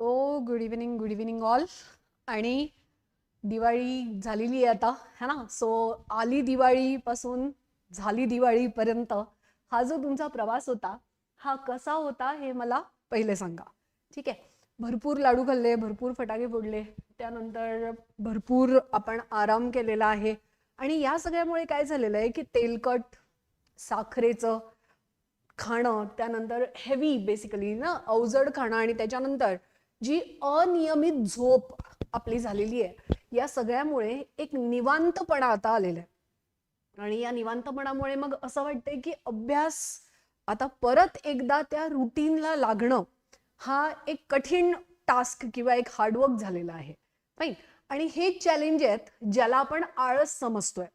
So good evening good evening all आणि दिवाळी झालेली आहे आता है ना? सो आली दिवाळीपासून झाली दिवाळीपर्यंत हा जो तुमचा प्रवास होता हा कसा होता हे मला पहिले सांगा. ठीक आहे? भरपूर लाडू खाल्ले भरपूर फटाके फोडले त्यानंतर भरपूर आपण आराम केलेला आहे. आणि या सगळ्यामुळे काय झालेलं आहे की तेलकट साखरेचं खाणं त्यानंतर हेवी बेसिकली ना अवजड खाणं आणि त्याच्यानंतर जी अनियमित झोप आपली झालेली आहे या सगळ्यामुळे एक निवांतपणा आता आलेला आहे. आणि या निवांतपणामुळे मग असं वाटतंय की अभ्यास आता परत एकदा त्या रुटीनला लागणं हा एक कठीण टास्क किंवा एक हार्डवर्क झालेला आहे. आणि हे चॅलेंज आहेत ज्याला आपण आळस समजतोय.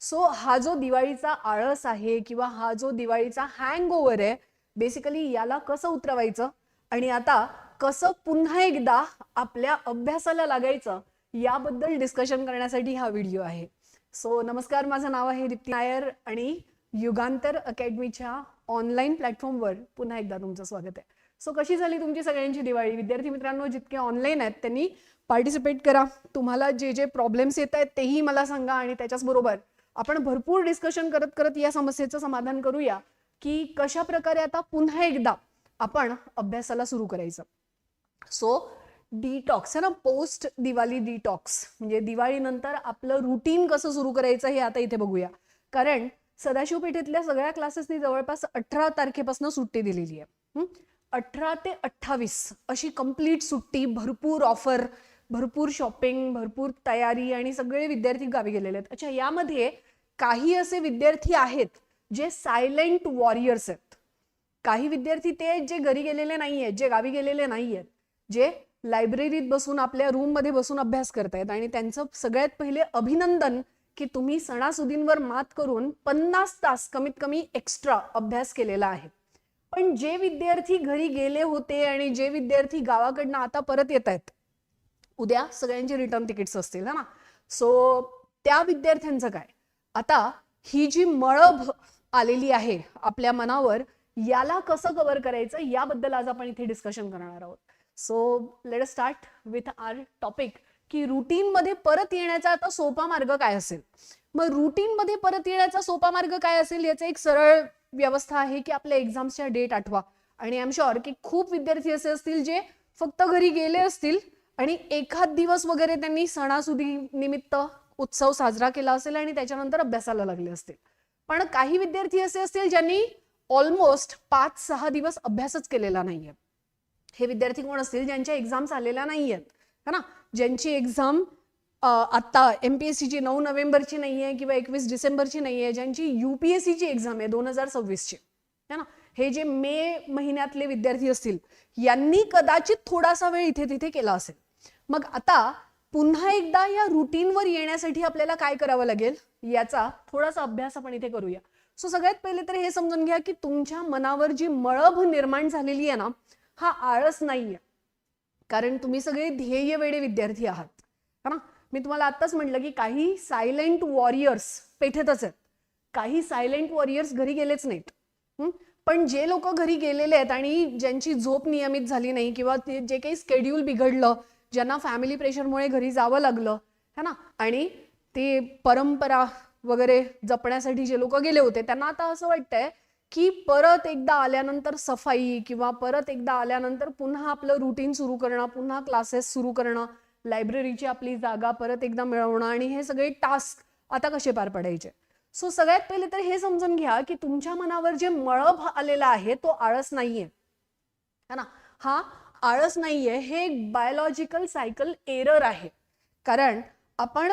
सो हा जो दिवाळीचा आळस आहे किंवा हा जो दिवाळीचा हँग ओव्हर आहे बेसिकली याला कसं उतरवायचं? आणि आता कसं पुन्हा एकदा आपल्या अभ्यासाला लागायचं याबद्दल डिस्कशन करण्यासाठी हा व्हिडिओ आहे. सो नमस्कार माझं नाव आहे दीप्ती नायर आणि युगांतर अकॅडमीच्या ऑनलाईन प्लॅटफॉर्मवर पुन्हा एकदा तुमचं स्वागत आहे. सो कशी झाली तुमची सगळ्यांची दिवाळी? विद्यार्थी मित्रांनो जितके ऑनलाईन आहेत त्यांनी पार्टिसिपेट करा. तुम्हाला जे जे प्रॉब्लेम्स येत आहेत तेही मला सांगा आणि त्याच्याचबरोबर आपण भरपूर डिस्कशन करत करत या समस्येचं समाधान करूया की कशा प्रकारे आता पुन्हा एकदा आपण अभ्यासाला सुरू करायचं. सो डिटॉक्स आहे ना पोस्ट दिवाळी डिटॉक्स म्हणजे दिवाळीनंतर आपलं रुटीन कसं सुरू करायचं हे आता इथे बघूया. कारण सदाशिव पेठेतल्या सगळ्या क्लासेसनी जवळपास अठरा तारखेपासून सुट्टी दिलेली आहे. अठरा ते अठ्ठावीस अशी कंप्लीट सुट्टी भरपूर ऑफर भरपूर शॉपिंग भरपूर तयारी आणि सगळे विद्यार्थी गावी गेलेले आहेत. अच्छा यामध्ये काही असे विद्यार्थी आहेत जे सायलेंट वॉरियर्स आहेत. काही विद्यार्थी ते आहेत जे घरी गेलेले नाही आहेत जे गावी गेलेले नाही आहेत जे लायब्ररीत बसून आपल्या रूममध्ये बसून अभ्यास करतायत आणि त्यांचं सगळ्यात पहिले अभिनंदन की तुम्ही सणासुदींवर मात करून पन्नास तास कमीत कमी एक्स्ट्रा अभ्यास केलेला आहे. पण जे विद्यार्थी घरी गेले होते आणि जे विद्यार्थी गावाकडनं आता परत येत आहेत उद्या सगळ्यांचे रिटर्न तिकीट्स असतील ना? सो त्या विद्यार्थ्यांचं काय? आता ही जी मळभ आलेली आहे आपल्या मनावर याला कसं कव्हर करायचं? याबद्दल आज आपण इथे डिस्कशन करणार आहोत. So let start with our topic की रुटीनमध्ये परत येण्याचा आता सोपा मार्ग काय असेल? मग रुटीनमध्ये परत येण्याचा सोपा मार्ग काय असेल? याचं एक सरळ व्यवस्था आहे की आपल्या एक्झाम्सच्या डेट आठवा. आणि आय एम शुअर की खूप विद्यार्थी असे असतील जे फक्त घरी गेले असतील आणि एखाद दिवस वगैरे त्यांनी सणासुदी निमित्त उत्सव साजरा केला असेल आणि त्याच्यानंतर अभ्यासाला लागले असतील. पण काही विद्यार्थी असे असतील ज्यांनी ऑलमोस्ट पाच सहा दिवस अभ्यासच केलेला नाहीये. हे विद्यार्थी कोण असतील? ज्यांच्या एक्झाम्स आलेल्या नाही आहेत है ना? ज्यांची एक्झाम आत्ता एम पी एस सीची नऊ नोव्हेंबरची नाही आहे किंवा एकवीस डिसेंबरची नाही आहे ज्यांची यू पी एस सीची एक्झाम आहे दोन हजार सव्वीसची. है ना? हे जे मे महिन्यातले विद्यार्थी असतील यांनी कदाचित थोडासा वेळ इथे तिथे केला असेल. मग आता पुन्हा एकदा या रुटीनवर येण्यासाठी आपल्याला काय करावं लागेल? याचा थोडासा अभ्यास आपण इथे करूया. सो सगळ्यात पहिले तर हे समजून घ्या की तुमच्या मनावर जी मळभ निर्माण झालेली आहे ना हा आळस नाहीये. कारण तुम्ही सगळे ध्येय वेळे विद्यार्थी आहात. है ना? मी तुम्हाला आत्ताच म्हटलं की काही सायलेंट वॉरियर्स पेठेतच आहेत. काही सायलेंट वॉरियर्स घरी गेलेच नाहीत. पण जे लोक घरी गेलेले आहेत आणि ज्यांची झोप नियमित झाली नाही किंवा जे काही स्केड्यूल बिघडलं ज्यांना फॅमिली प्रेशरमुळे घरी जावं लागलं है ना? आणि ते परंपरा वगैरे जपण्यासाठी जे लोक गेले होते त्यांना आता असं वाटतंय की परत एकदा आल्यानंतर सफाई किंवा परत एकदा आल्यानंतर पुन्हा आपलं रुटीन सुरू करणं पुन्हा क्लासेस सुरू करणं लायब्ररीची आपली जागा परत एकदा मिळवणं आणि हे सगळे टास्क आता कसे पार पडायचे? सो सगळ्यात पहिले तर हे समजून घ्या की तुमच्या मनावर जे मळभ आलेला आहे तो आळस नाहीये. है ना? हा आळस नाहीये हे एक बायोलॉजिकल सायकल एरर आहे. कारण आपण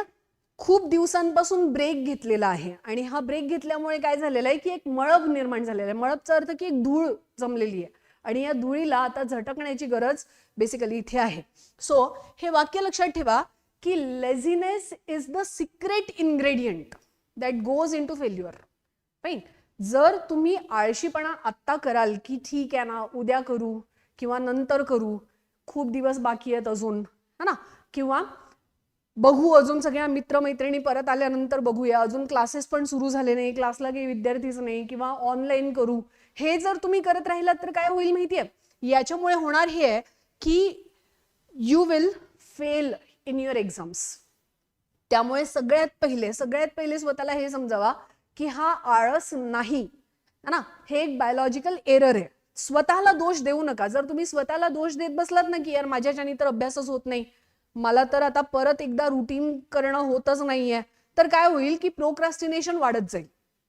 खूप दिवसांपासून ब्रेक घेतलेला आहे. आणि हा ब्रेक घेतल्यामुळे काय झालेलं आहे की एक मळब निर्माण झालेला आहे. मळबचा अर्थ की एक धूळ जमलेली आहे. आणि या धुळीला आता झटकण्याची गरज बेसिकली इथे आहे. सो हे वाक्य लक्षात ठेवा की laziness is the secret ingredient that goes into failure right जर तुम्ही आळशीपणा आत्ता कराल की ठीक आहे ना उद्या करू किंवा नंतर करू खूप दिवस बाकी आहेत अजून है ना? किंवा बघू अजून सगळ्या मित्रमैत्रिणी परत आल्यानंतर बघूया. अजून क्लासेस पण सुरू झाले नाही. क्लासला काही विद्यार्थीच नाही किंवा ऑनलाईन करू. हे जर तुम्ही करत राहिलात तर काय होईल माहितीये? याच्यामुळे होणार हे आहे की you will fail in your exams त्यामुळे सगळ्यात पहिले सगळ्यात पहिले स्वतःला हे समजावा की हा आळस नाही. ना? हे एक बायोलॉजिकल एरर आहे. स्वतःला दोष देऊ नका. जर तुम्ही स्वतःला दोष देत बसलात ना की यार माझ्याच्यानी तर अभ्यासच होत नाही. मला तर आता परत एकदा रुटीन करणं होतच नाहीये. तर काय होईल की प्रोक्रास्टिनेशन वाढत जाईल.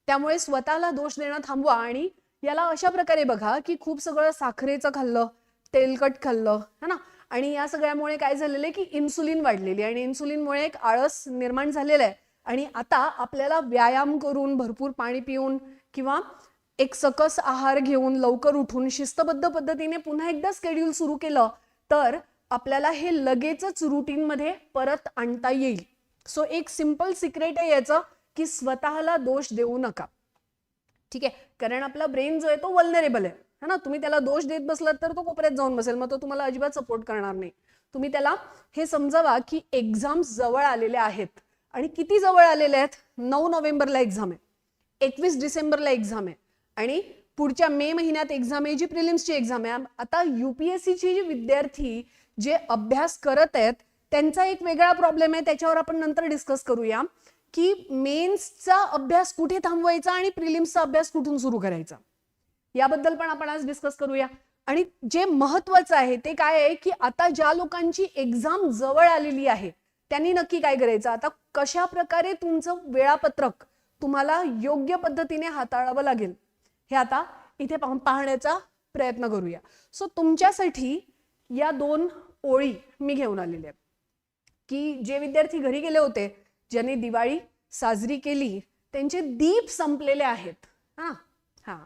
त्यामुळे स्वतःला दोष देणं थांबवा आणि याला अशा प्रकारे बघा की खूप सगळं साखरेचं खाल्लं तेलकट खाल्लं है ना? आणि या सगळ्यामुळे काय झालेलं आहे की इन्सुलिन वाढलेली आहे. आणि इन्सुलिनमुळे एक आळस निर्माण झालेला आहे. आणि आता आपल्याला व्यायाम करून भरपूर पाणी पिऊन किंवा एक सकस आहार घेऊन लवकर उठून शिस्तबद्ध पद्धतीने पुन्हा एकदा स्केड्यूल सुरू केलं तर आपल्याला हे लगेचच रुटीनमध्ये परत आणता येईल. सो एक सिंपल सिक्रेट आहे याचं की स्वतःला दोष देऊ नका. ठीक आहे? कारण आपला ब्रेन जो आहे तो वल्नरेबल आहे. है ना? तुम्ही त्याला दोष देत बसलात तर तो कोपऱ्यात जाऊन बसेल. मग तो तुम्हाला अजिबात सपोर्ट करणार नाही. तुम्ही त्याला हे समजावा की एक्झाम्स जवळ आलेले आहेत. आणि किती जवळ आलेले आहेत? नऊ नोव्हेंबरला एक्झाम आहे. एकवीस डिसेंबरला एक्झाम आहे. आणि पुढच्या मे महिन्यात एक्झाम आहे जी प्रिलिम्सची एक्झाम आहे. आता युपीएससीची जी विद्यार्थी जे अभ्यास करत आहेत त्यांचा एक वेगळा प्रॉब्लेम आहे. त्याच्यावर आपण नंतर डिस्कस करूया की मेन्सचा अभ्यास कुठे थांबवायचा आणि प्रिलिम्सचा अभ्यास कुठून सुरू करायचा. याबद्दल पण आपण आज डिस्कस करूया. आणि जे महत्वाचं आहे ते काय आहे की आता ज्या लोकांची एक्झाम जवळ आलेली आहे त्यांनी नक्की काय करायचं? आता कशा प्रकारे तुमचं वेळापत्रक तुम्हाला योग्य पद्धतीने हाताळावं लागेल हे आता इथे पाहण्याचा प्रयत्न करूया. सो तुमच्यासाठी या दोन ओळी मी घेऊन आलेले आहे. की जे विद्यार्थी घरी गेले होते ज्यांनी दिवाळी साजरी केली त्यांचे दीप संपलेले आहेत. हा हा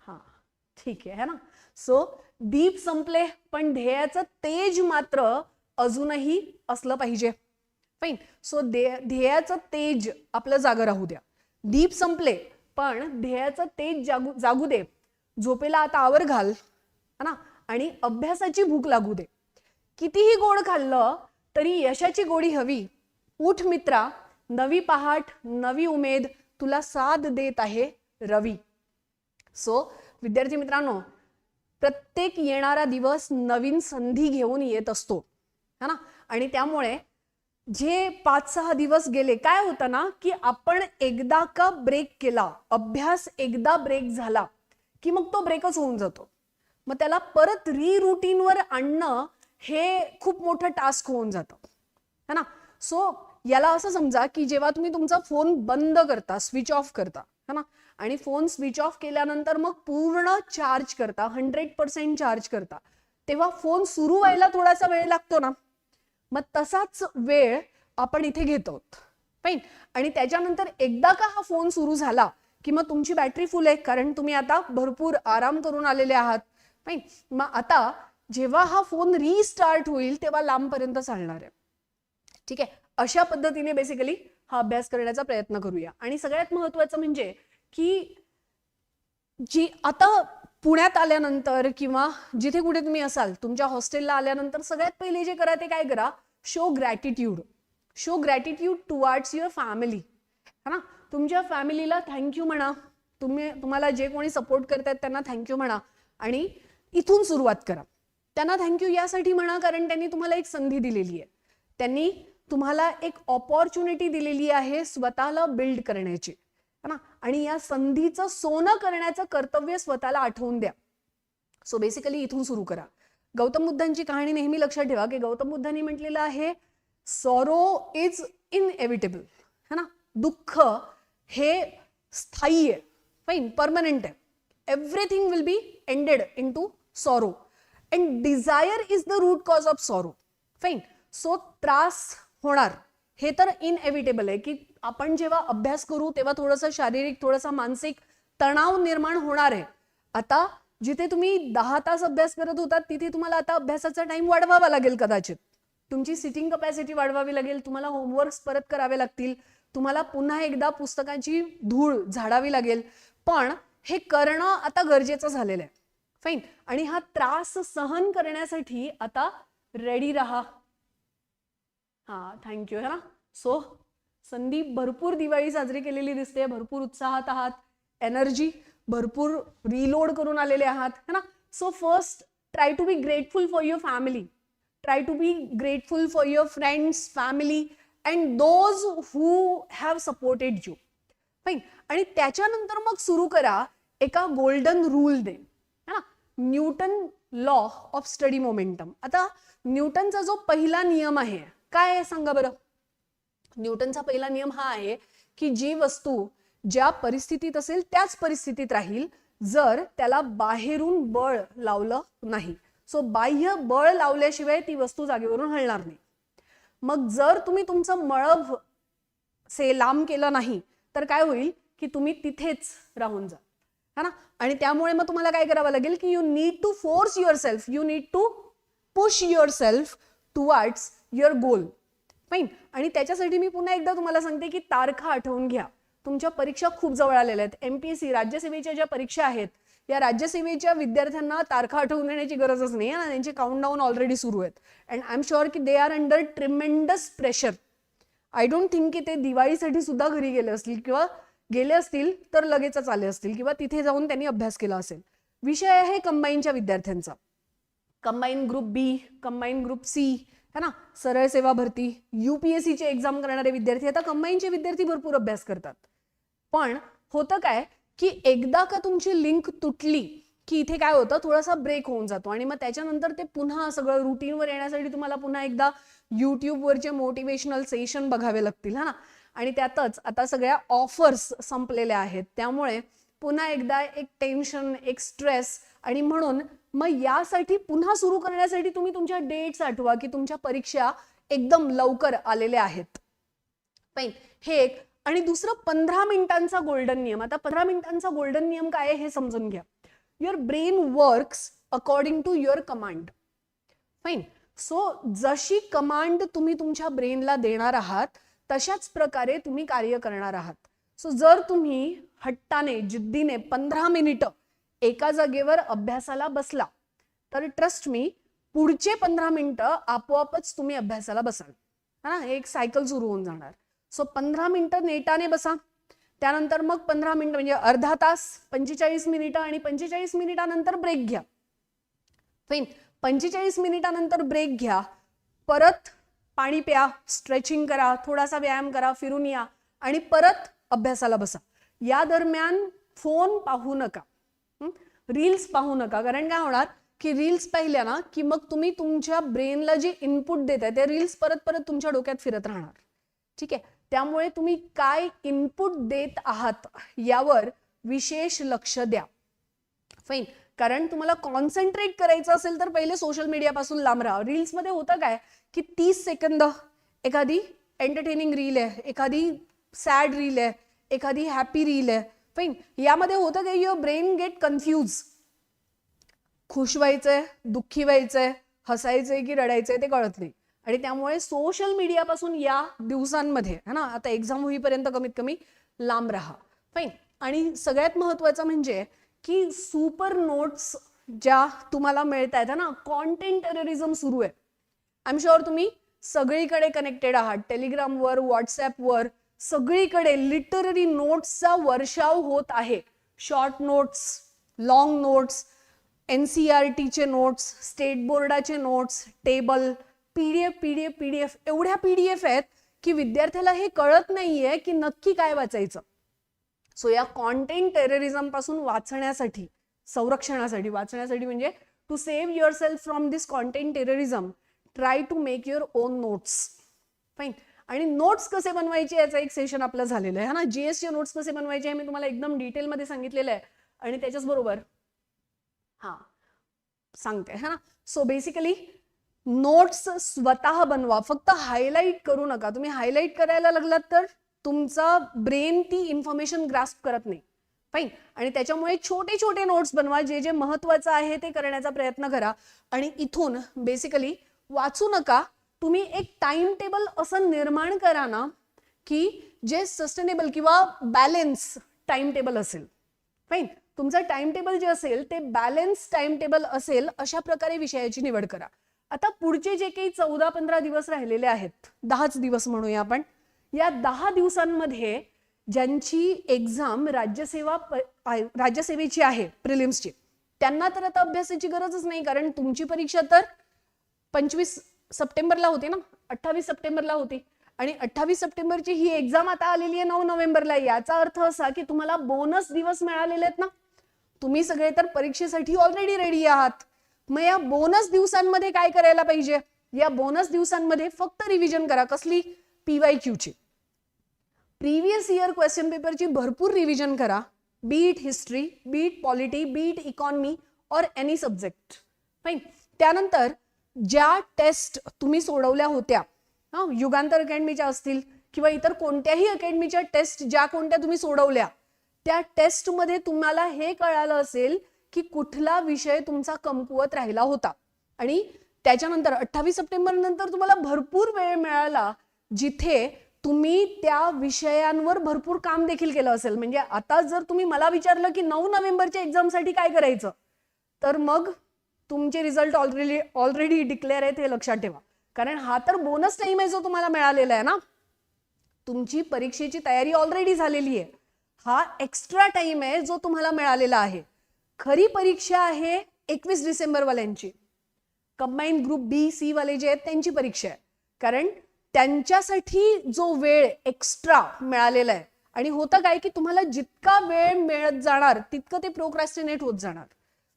हा ठीक आहे है ना? सो दीप संपले पण ध्येयाचं तेज मात्र अजूनही असलं पाहिजे. फाईन सो ध्येयाचं तेज आपलं जागं राहू द्या. दीप संपले पण ध्येयाचं तेज जागू जागू दे. झोपेला आता आवर घाल है ना? आणि अभ्यासाची भूक लागू दे. कितीही गोड खाल्लं तरी यशाची गोडी हवी. उठ मित्रा नवी पहाट नवी उमेद तुला साथ देत आहे रवी. सो विद्यार्थी मित्रांनो प्रत्येक येणारा दिवस नवीन संधी घेऊन येत असतो. है ना? आणि त्यामुळे जे पाच सहा दिवस गेले काय होतं ना की आपण एकदा का ब्रेक केला अभ्यास एकदा ब्रेक झाला की मग तो ब्रेकच होऊन जातो. मग त्याला परत री रुटीनवर आणणं हे खूप मोठं टास्क होऊन जातं. है ना? सो याला असं समजा की जेव्हा तुम्ही तुमचा फोन बंद करता स्विच ऑफ करता है ना? आणि फोन स्विच ऑफ केल्यानंतर मग पूर्ण चार्ज करता हंड्रेड पर्सेंट चार्ज करता तेव्हा फोन सुरू व्हायला थोडासा वेळ लागतो ना? मग तसाच वेळ आपण इथे घेतो. फाईन आणि त्याच्यानंतर एकदा का हा फोन सुरू झाला की मग तुमची बॅटरी फुल आहे कारण तुम्ही आता भरपूर आराम करून आलेले आहात. फाईन मग आता जेव्हा हा फोन रिस्टार्ट होईल तेव्हा लांबपर्यंत चालणार आहे. ठीक आहे? अशा पद्धतीने बेसिकली हा अभ्यास करण्याचा प्रयत्न करूया. आणि सगळ्यात महत्वाचं म्हणजे की जी आता पुण्यात आल्यानंतर किंवा जिथे कुठे तुम्ही असाल तुमच्या हॉस्टेलला आल्यानंतर सगळ्यात पहिले जे करा ते काय करा? Show gratitude show gratitude towards your family है ना? तुमच्या फॅमिलीला थँक्यू म्हणा. तुम्ही तुम्हाला जे कोणी सपोर्ट करतायत त्यांना थँक्यू म्हणा. आणि इथून सुरुवात करा. त्यांना थँक्यू यासाठी म्हणा कारण त्यांनी तुम्हाला एक संधी दिलेली आहे. त्यांनी तुम्हाला एक ऑपॉर्च्युनिटी दिलेली आहे स्वतःला बिल्ड करण्याची. है ना? आणि या संधीचं सोनं करण्याचं कर्तव्य स्वतःला आठवून द्या. सो बेसिकली इथून सुरू करा. गौतम बुद्धांची कहाणी नेहमी लक्षात ठेवा की गौतम बुद्धांनी म्हटलेलं आहे सॉरो इज इनएव्हिटेबल है ना? दुःख हे स्थायी आहे. फाईन परमनंट आहे. Everything will be ended into sorrow and desire is the root cause of sorrow fine so त्रास होणार. हे तर इनएव्हिटेबल आहे की आपण जेव्हा अभ्यास करू तेव्हा थोडंसं शारीरिक थोडासा मानसिक तणाव निर्माण होणार आहे. आता जिथे तुम्ही दहा तास अभ्यास करत होता तिथे तुम्हाला आता अभ्यासाचा टाइम वाढवावा लागेल कदाचित. तुमची सिटिंग कपॅसिटी वाढवावी लागेल तुम्हाला होमवर्क्स परत करावे लागतील तुम्हाला पुन्हा एकदा पुस्तकांची धूळ झाडावी लागेल. पण हे करणं आता गरजेचं झालेलं आहे. फाईन आणि हा त्रास सहन करण्यासाठी आता रेडी राहा. हा थँक्यू है ना? सो संदीप भरपूर दिवाळी साजरी केलेली दिसते भरपूर उत्साहात आहात एनर्जी भरपूर रिलोड करून आलेले आहात है ना? So first try to be grateful for your family try to be grateful for your friends family and those who have supported you fine आणि त्याच्यानंतर मग सुरू करा एका golden rule the Newton law of study momentum. आता न्यूटनचा जो पहिला नियम आहे काय आहे सांगा बरं? न्यूटनचा पहिला नियम हा आहे की जी वस्तू ज्या परिस्थितीत असेल त्याच परिस्थितीत राहील जर त्याला बाहेरून बळ लावलं नाही. सो बाह्य बळ लावल्याशिवाय ती वस्तू जागेवरून हलणार नाही. मग जर तुम्ही तुमचं मळभ से लांब केलं नाही तर काय होईल? की तुम्ही तिथेच राहून जा. है ना? आणि त्यामुळे मग तुम्हाला काय करावं लागेल की you need to force yourself you need to push yourself towards your goal fine आणि त्याच्यासाठी मी पुन्हा एकदा तुम्हाला सांगते की तारखा आठवून घ्या. तुमच्या परीक्षा खूप जवळ आलेल्या आहेत. एमपीएससी राज्यसेवेच्या ज्या परीक्षा आहेत या राज्यसेवेच्या विद्यार्थ्यांना तारखा आठवून देण्याची गरजच नाही ना त्यांचे काउंटडाऊन ऑलरेडी सुरू आहेत. अँड आय एम शुअर की they are under tremendous pressure I don't think की ते दिवाळीसाठी सुद्धा घरी गेले असतील किंवा गेले असतील तर लगेचच आले असतील किंवा तिथे जाऊन त्यांनी अभ्यास केला असेल. विषय आहे कंबाईनच्या विद्यार्थ्यांचा. Combine group B combine group C है ना? सरळ सेवा भरती युपीएससीचे एक्झाम करणारे विद्यार्थी आता कंबाईनचे विद्यार्थी भरपूर अभ्यास करतात. पण होतं काय की एकदा का तुमची लिंक तुटली की इथे काय होतं थोडासा ब्रेक होऊन जातो आणि मग त्याच्यानंतर ते पुन्हा सगळं रुटीनवर येण्यासाठी तुम्हाला पुन्हा एकदा युट्यूबवरचे मोटिवेशनल सेशन बघावे लागतील हा ना? आणि त्यातच आता सगळ्या ऑफर्स संपलेल्या आहेत. त्यामुळे पुन्हा एकदा एक टेन्शन एक स्ट्रेस आणि म्हणून मग यासाठी पुन्हा सुरू करण्यासाठी तुम्ही तुमच्या डेट्स आठवा की तुमच्या परीक्षा एकदम लवकर आलेल्या आहेत. हे एक. आणि दुसरं पंधरा मिनिटांचा गोल्डन नियम. आता पंधरा मिनिटांचा गोल्डन नियम काय आहे हे समजून घ्या. Your brain works according to your command fine so जशी कमांड तुम्ही तुमच्या ब्रेनला देणार आहात तशाच प्रकारे तुम्ही कार्य करणार आहात. सो जर तुम्ही हट्टाने जिद्दीने पंधरा मिनिटं एका जागेवर अभ्यासाला बसला तर ट्रस्ट मी पुढचे पंधरा मिनिटं आपोआपच तुम्ही अभ्यासाला बसाल. हा ना एक सायकल सुरू होऊन जाणार. सो पंधरा मिनिटं नेटाने बसा. त्यानंतर मग पंधरा मिनिटं म्हणजे अर्धा तास पंचेचाळीस मिनिटं आणि पंचेचाळीस मिनिटानंतर ब्रेक घ्या. फाईन पंचेचाळीस मिनिटानंतर ब्रेक घ्या. परत पाणी प्या स्ट्रेचिंग करा थोडासा व्यायाम करा फिरून या आणि परत अभ्यासाला बसा. या दरम्यान फोन पाहू नका. रील्स पाहू नका. कारण काय होणार? की रील्स पाहिल्या ना की मग तुम्ही तुमच्या ब्रेनला जे इनपुट देत आहे ते रील्स परत परत तुमच्या डोक्यात फिरत राहणार. ठीक आहे? त्यामुळे तुम्ही काय इनपुट देत आहात यावर विशेष लक्ष द्या. फाईन कारण तुम्हाला कॉन्सन्ट्रेट करायचं असेल तर पहिले सोशल मीडियापासून लांब राहा. रील्समध्ये होतं काय? की तीस सेकंद एखादी एंटरटेनिंग रील आहे एखादी सॅड रील आहे एखादी हॅपी रील आहे. फाईन यामध्ये होतं काय? युअर ब्रेन गेट कन्फ्यूज खुश व्हायचंय दुःखी व्हायचंय हसायचंय की रडायचंय ते कळत नाही. आणि त्यामुळे सोशल मीडियापासून या दिवसांमध्ये है ना? आता एक्झाम होईपर्यंत कमीत कमी लांब राहा. फाईन आणि सगळ्यात महत्वाचं म्हणजे की सुपर नोट्स ज्या तुम्हाला मिळत आहेत ना? कॉन्टेंट टेररिझम सुरू आहे. आय एम शुअर तुम्ही सगळीकडे कनेक्टेड आहात. टेलिग्रामवर व्हॉट्सॲपवर सगळीकडे लिटररी नोट्सचा वर्षाव होत आहे. Short notes long notes N C R टीचे नोट्स स्टेट बोर्डाचे notes table P D F P D F P D F एवढ्या पी डी एफ आहेत की विद्यार्थ्याला हे कळत नाहीये की नक्की काय वाचायचं. सो या कॉन्टेंट टेररिझमपासून वाचण्यासाठी संरक्षणासाठी वाचण्यासाठी म्हणजे to save yourself from this content terrorism try to make your own notes fine आणि नोट्स कसे बनवायचे याचं एक सेशन आपलं झालेलं आहे. हा ना? जीएसचे नोट्स कसे बनवायचे हे मी तुम्हाला एकदम डिटेलमध्ये सांगितलेलं आहे. आणि त्याच्याच बरोबर हा सांगते. है ना? सो बेसिकली नोट्स स्वतः बनवा. फक्त हायलाईट करू नका. तुम्ही हायलाईट करायला लागलात तर तुमचा ब्रेन ती इन्फॉर्मेशन ग्रास्प करत नाही. फाईन आणि त्याच्यामुळे छोटे छोटे नोट्स बनवा. जे जे महत्वाचं आहे ते करण्याचा प्रयत्न करा. आणि इथून बेसिकली वाचू नका. तुम्ही एक टाइम टेबल असं निर्माण करा ना की जे सस्टेनेबल किंवा बॅलेन्स टाइम टेबल असेल. फाईन तुमचं टाइम टेबल जे असेल ते बॅलेन्स टाइम टेबल असेल अशा प्रकारे विषयाची निवड करा. आता पुढचे जे काही चौदा पंधरा दिवस राहिलेले आहेत दहाच दिवस म्हणूया आपण या दहा दिवसांमध्ये ज्यांची एक्झाम राज्यसेवा राज्यसेवेची आहे प्रिलिम्सची त्यांना तर आता अभ्यासाची गरजच नाही कारण तुमची परीक्षा तर पंचवीस सप्टेंबरला होती ना? अठ्ठावीस सप्टेंबरला होती. आणि अठ्ठावीस सप्टेंबरची ही एक्झाम आता आलेली आहे नऊ नोव्हेंबरला. याचा अर्थ असा की तुम्हाला बोनस दिवस मिळालेले आहेत ना? तुम्ही सगळे तर परीक्षेसाठी ऑलरेडी रेडी आहात. मग या बोनस दिवसांमध्ये काय करायला पाहिजे? या बोनस दिवसांमध्ये फक्त रिव्हिजन करा. कसली? पीवाय क्यूची प्रिव्हियस इयर क्वेश्चन पेपरची भरपूर रिव्हिजन करा. Be it history be it polity be it economy और एनी सब्जेक्ट. फाईन त्यानंतर ज्या टेस्ट तुम्ही सोडवल्या होत्या हा युगांतर अकॅडमीच्या असतील किंवा इतर कोणत्याही अकॅडमीच्या टेस्ट ज्या कोणत्या तुम्ही सोडवल्या त्या टेस्टमध्ये तुम्हाला हे कळालं असेल की कुठला विषय तुमचा कमकुवत राहिला होता. आणि त्याच्यानंतर अठ्ठावीस सप्टेंबर नंतर तुम्हाला भरपूर वेळ मिळाला जिथे तुम्ही त्या विषयांवर भरपूर काम देखील केलं असेल. म्हणजे आता जर तुम्ही मला विचारलं की नऊ नोव्हेंबरच्या एक्झामसाठी काय करायचं? तर मग तुमचे रिझल्ट ऑलरेडी ऑलरेडी डिक्लेअर आहेत हे लक्षात ठेवा. कारण हा तर बोनस टाइम आहे जो तुम्हाला मिळालेला आहे ना. तुमची परीक्षेची तयारी ऑलरेडी झालेली आहे. हा एक्स्ट्रा टाइम आहे जो तुम्हाला मिळालेला आहे. खरी परीक्षा आहे एकवीस डिसेंबर वाल्यांची कंबाईन ग्रुप बी सी वाले जे आहेत त्यांची परीक्षा आहे. कारण त्यांच्यासाठी जो वेळ एक्स्ट्रा मिळालेला आहे. आणि होतं काय की तुम्हाला जितका वेळ मिळत जाणार तितकं ते प्रोक्रॅस्टिनेट होत जाणार.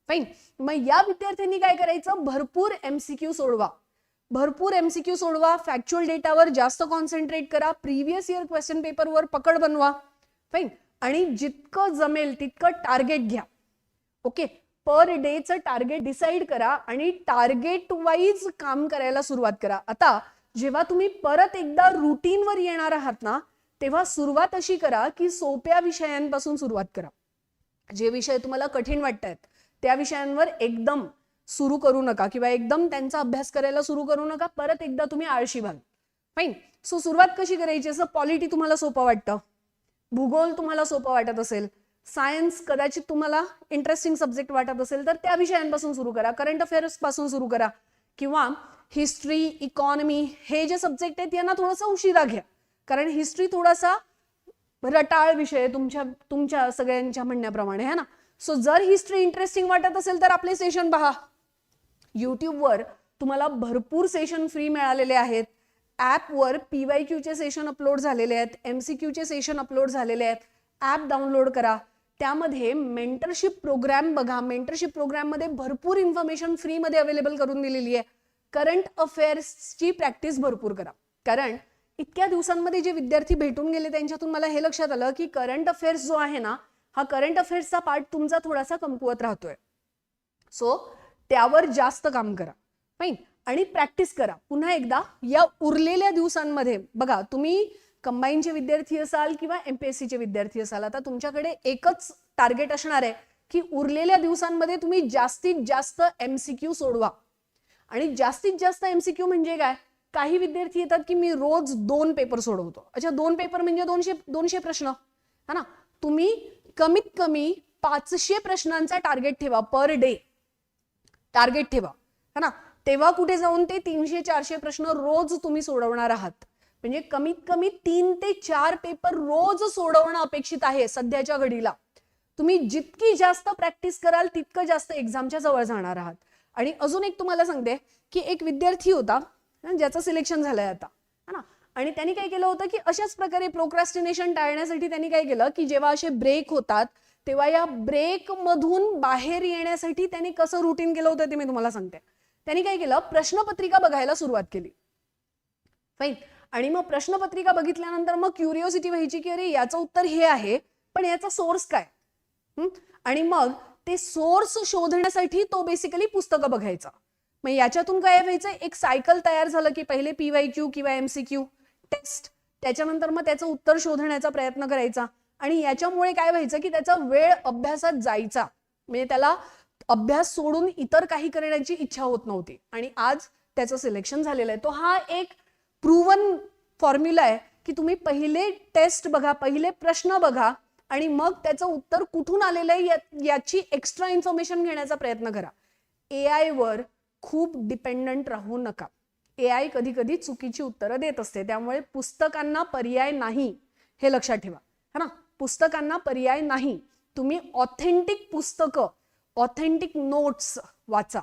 फाईन मग या विद्यार्थ्यांनी काय करायचं? भरपूर एमसीक्यू सोडवा. भरपूर एमसीक्यू सोडवा. फॅक्च्युअल डेटावर जास्त कॉन्सन्ट्रेट करा. प्रिव्हियस इयर क्वेश्चन पेपरवर पकड बनवा. फाईन आणि जितकं जमेल तितकं टार्गेट घ्या. ओके पर डेचं टार्गेट डिसाईड करा आणि टार्गेट वाईज काम करायला सुरुवात करा. आता जेव्हा तुम्ही परत एकदा रुटीनवर येणार आहात ना तेव्हा सुरुवात अशी करा की सोप्या विषयांपासून सुरुवात करा. जे विषय तुम्हाला कठीण वाटत आहेत त्या विषयांवर एकदम सुरू करू नका किंवा एकदम त्यांचा अभ्यास करायला सुरू करू नका परत एकदा तुम्ही आळशी व्हाल. फाईन सो सुरुवात कशी करायची? असं पॉलिटी तुम्हाला सोपं वाटतं. भूगोल तुम्हाला सोपं वाटत असेल. सायन्स कदाचित तुम्हाला इंटरेस्टिंग सब्जेक्ट वाटत असेल तर त्या विषयांपासून सुरू करा. करंट अफेअर्सपासून सुरू करा. किंवा हिस्ट्री इकॉनॉमी हे जे सब्जेक्ट आहेत यांना थोडासा उशिरा घ्या. कारण हिस्ट्री थोडासा रटाळ विषय तुमच्या तुमच्या सगळ्यांच्या म्हणण्याप्रमाणे है ना? सो जर हिस्ट्री इंटरेस्टिंग वाटत असेल तर आपले सेशन पहा. यूट्यूबवर तुम्हाला भरपूर सेशन फ्री मिळालेले आहेत. ॲपवर पी वाय क्यूचे सेशन अपलोड झालेले आहेत. एम सी क्यूचे सेशन अपलोड झालेले आहेत. ॲप डाउनलोड करा. त्यामध्ये मेंटरशिप प्रोग्राम बघा. मेंटरशिप प्रोग्राममध्ये भरपूर इन्फॉर्मेशन फ्रीमध्ये अवेलेबल करून दिलेली आहे. करंट अफेअर्सची प्रॅक्टिस भरपूर करा. कारण इतक्या दिवसांमध्ये जे विद्यार्थी भेटून गेले त्यांच्यातून मला हे लक्षात आलं की करंट अफेअर्स जो आहे ना हा करंट अफेअर्सचा पार्ट तुमचा थोडासा कमकुवत राहतोय. सो त्यावर जास्त काम करा. फाईन आणि प्रॅक्टिस करा. पुन्हा एकदा या उरलेल्या दिवसांमध्ये बघा तुम्ही कंबाईनचे विद्यार्थी असाल किंवा एमपीएससीचे विद्यार्थी असाल आता तुमच्याकडे एकच टार्गेट असणार आहे की उरलेल्या दिवसांमध्ये तुम्ही जास्तीत जास्त एमसीक्यू सोडवा. आणि जास्तीत जास्त एमसीक्यू म्हणजे काय? काही विद्यार्थी येतात की मी रोज दोन पेपर सोडवतो. अच्छा दोन पेपर म्हणजे दोनशे दोनशे प्रश्न. हा ना? तुम्ही कमीत कमी पाचशे प्रश्नांचा टार्गेट ठेवा पर डे टार्गेट ठेवा. है ना? तेव्हा कुठे जाऊन ते तीनशे चारशे प्रश्न रोज तुम्ही सोडवणार आहात. म्हणजे कमीत कमी तीन ते चार पेपर रोज सोडवणं अपेक्षित आहे सध्याच्या घडीला. तुम्ही जितकी जास्त प्रॅक्टिस कराल तितकं जास्त एक्झामच्या जवळ जाणार आहात. आणि अजून एक तुम्हाला सांगते की एक विद्यार्थी होता ज्याचं सिलेक्शन झालंय आता है ना? आणि त्यांनी काय केलं होतं की अशाच प्रकारे प्रोक्रॅस्टिनेशन टाळण्यासाठी त्यांनी काय केलं की जेव्हा असे ब्रेक होतात तेव्हा या ब्रेक मधून बाहेर येण्यासाठी त्यांनी कसं रुटीन केलं होतं ते मी तुम्हाला सांगते. त्यांनी काय केलं प्रश्नपत्रिका बघायला सुरुवात केली. फाईन आणि मग प्रश्नपत्रिका बघितल्यानंतर मग क्युरिओसिटी व्हायची की अरे याचं उत्तर हे आहे पण याचा सोर्स काय? आणि मग ते सोर्स शोधण्यासाठी तो बेसिकली पुस्तकं बघायचा. मग याच्यातून काय व्हायचं एक सायकल तयार झालं की पहिले पी वाय क्यू किंवा एमसीक्यू टेस्ट त्याच्यानंतर मग त्याचं उत्तर शोधण्याचा प्रयत्न करायचा. आणि याच्यामुळे काय व्हायचं की त्याचा वेळ अभ्यासात जायचा. म्हणजे त्याला अभ्यास सोडून इतर काही करण्याची इच्छा होत नव्हती. आणि आज त्याचं सिलेक्शन झालेलं आहे. तो हा एक प्रूवन फॉर्म्युला आहे की तुम्ही पहिले टेस्ट बघा पहिले प्रश्न बघा आणि मग त्याचं उत्तर कुठून आलेलं आहे या- याची एक्स्ट्रा इन्फॉर्मेशन घेण्याचा प्रयत्न करा. ए आयवर खूप डिपेंडंट राहू नका. ए आय कधी कधी चुकीची उत्तरं देत असते. त्यामुळे पुस्तकांना पर्याय नाही हे लक्षात ठेवा. है ना? पुस्तकांना पर्याय नाही. तुम्ही ऑथेंटिक पुस्तकं ऑथेंटिक नोट्स वाचा.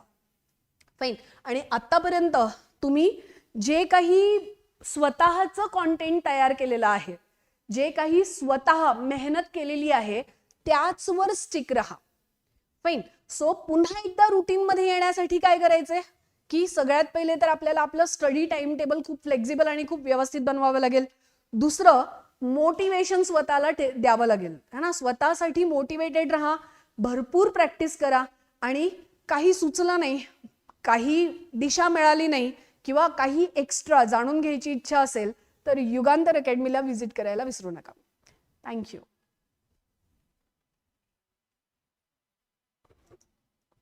फाईन आणि आतापर्यंत तुम्ही जे काही स्वतःचं कॉन्टेंट तयार केलेलं आहे जे काही स्वतः मेहनत केलेली आहे त्याचवर स्टिक राहा. फाईन सो पुन्हा एकदा रुटीनमध्ये येण्यासाठी काय करायचंय? की सगळ्यात पहिले तर आपल्याला आपलं स्टडी टाइम टेबल खूप फ्लेक्झिबल आणि खूप व्यवस्थित बनवावं लागेल. दुसरं मोटिवेशन स्वतःला द्यावं लागेल. है ना? स्वतःसाठी मोटिवेटेड राहा भरपूर प्रॅक्टिस करा आणि काही सुचलं नाही काही दिशा मिळाली नाही किंवा काही एक्स्ट्रा जाणून घ्यायची इच्छा असेल तर युगांतर अकॅडमीला व्हिजिट करायला विसरू नका. थँक्यू.